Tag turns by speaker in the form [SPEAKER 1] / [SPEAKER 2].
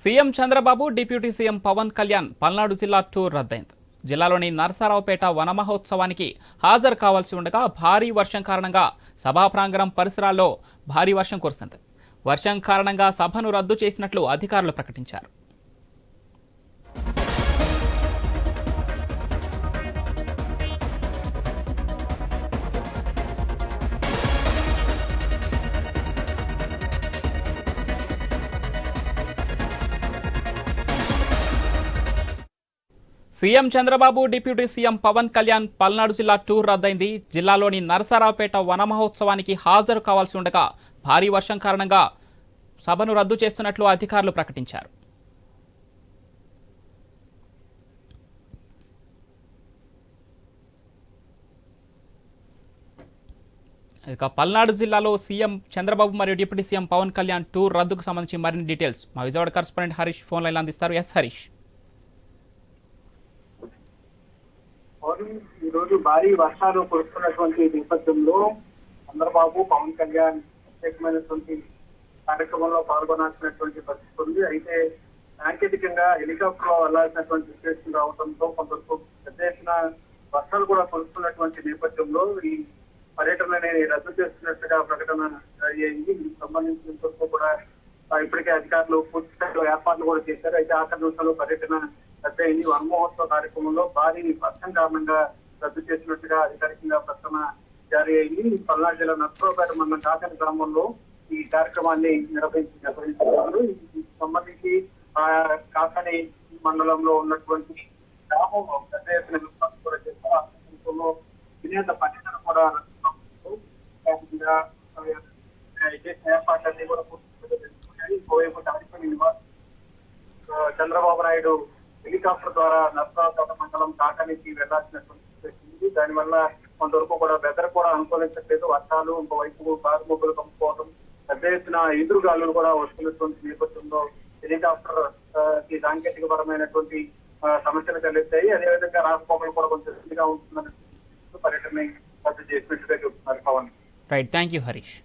[SPEAKER 1] CM Chandrababu deputy CM Pawan Kalyan Palnadu జిల్లా tour రద్దయింది. జిల్లాలోని నరసరావుపేట వనమహోత్సవానికి హాజరు కావాల్సి ఉండగా భారీ వర్షం కారణంగా సభా ప్రాంగణం పరిసరాల్లో భారీ వర్షం కురిసింది. వర్షం కారణంగా సభను రద్దు చేసినట్లు అధికారులు ప్రకటించారు. CM Chandrababu deputy CM Pawan Kalyan Palnadu జిల్లా టూర్ రద్దయింది. జిల్లాలోని నరసరావుపేట వన మహోత్సవానికి హాజరు కావాల్సి ఉండగా భారీ వర్షం కారణంగా సభను రద్దు చేస్తున్నట్లు అధికారులు ప్రకటించారు. ఇక పల్నాడు జిల్లాలో సీఎం చంద్రబాబు మరియు deputy CM Pawan Kalyan tour రద్దుకు సంబంధించి మరిన్ని డీటెయిల్స్ మా Vijayawada correspondent Harish phone line అందిస్తారు. ఎస్ హరీష్.
[SPEAKER 2] గారు ఈ రోజు భారీ వర్షాలు కురుస్తున్నటువంటి నేపథ్యంలో చంద్రబాబు పవన్ కళ్యాణ్ ప్రత్యేకమైనటువంటి కార్యక్రమంలో పాల్గొనాల్సినటువంటి పరిస్థితి ఉంది. అయితే సాంకేతికంగా హెలికాప్టర్లో వెళ్ళాల్సినటువంటి సిచ్యువేషన్ రావడంతో కొంత పెద్ద ఎత్తున వర్షాలు కూడా కురుస్తున్నటువంటి నేపథ్యంలో ఈ పర్యటనని రద్దు చేస్తున్నట్టుగా ప్రకటన అయ్యింది దీనికి సంబంధించినంత కూడా ఇప్పటికే అధికారులు పూర్తి స్థాయిలో ఏర్పాట్లు కూడా చేశారు. అయితే ఆఖరి నిమిషంలో పర్యటన రద్దు అయింది వన్ మహోత్సవ కార్యక్రమంలో భారీ వర్షం కారణంగా రద్దు చేసినట్టుగా అధికారికంగా ప్రకటన జారీ అయింది. పల్నాడు జిల్లా నర్సరావుపేట మండలం కాకని గ్రామంలో ఈ కార్యక్రమాన్ని నిర్వహించి నిర్వహించారు. సంబంధించి ఆ కాకని మండలంలో ఉన్నటువంటి గ్రామం పెద్ద ఎత్తున కూడా చేస్తారు వినేత పర్యటన కూడా ఏర్పాట్లన్నీ కూడా పూర్తి తాడిపల్లి చంద్రబాబు నాయుడు హెలికాప్టర్ ద్వారా నర్సరావుపేట మండలం కాకానికి వెళ్ళాల్సినటువంటి దానివల్ల కొంతవరకు కూడా వెదర్ కూడా అనుకూలించట్లేదు. వర్షాలు ఇంకోవైపు కారు ముగ్గులు కమ్ముకోవడం పెద్ద ఎత్తున ఎదురుగాలు కూడా వస్తున్నటువంటి నేపథ్యంలో హెలికాప్టర్కి సాంకేతిక పరమైనటువంటి సమస్యలు తలెత్తాయి. అదేవిధంగా రాకపోకలు కూడా కొంచెం ఇదిగా ఉంటుందని పర్యటన రద్దు చేసినట్టుగా చెప్తున్నారు Pawan.
[SPEAKER 1] Right thank you Harish